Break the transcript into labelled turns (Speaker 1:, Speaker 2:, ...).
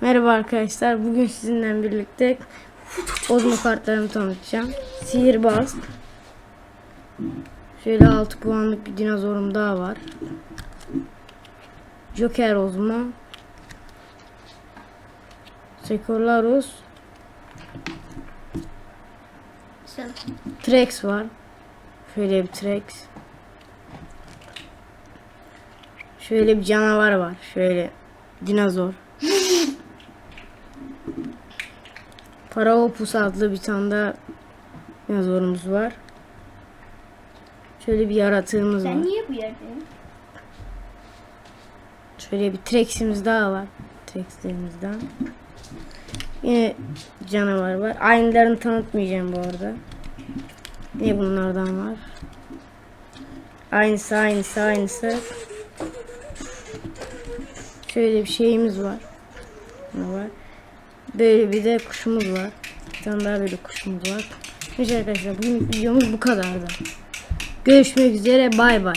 Speaker 1: Merhaba arkadaşlar. Bugün sizinle birlikte Ozmo kartlarımı tanıtacağım. Sihirbaz. Şöyle 6 puanlık bir dinozorum daha var. Joker Ozmo. Sekolarus. Trex var. Şöyle bir Trex. Şöyle bir canavar var. Şöyle dinozor. Paraopus adlı bir tane daha dinozorumuz var. Şöyle bir yaratığımız var.
Speaker 2: Sen niye bu yerdesin?
Speaker 1: Şöyle bir Trex'imiz daha var. Trex'lerimizden. Yine canavar var. Aynılarını tanıtmayacağım bu arada. Yine bunlardan var. Aynısı aynısı aynısı. Şöyle bir şeyimiz var. Ne var? Böyle bir de kuşumuz var. Bir tane daha böyle kuşumuz var. Neyse arkadaşlar bugün videomuz bu kadardı. Görüşmek üzere bay bay.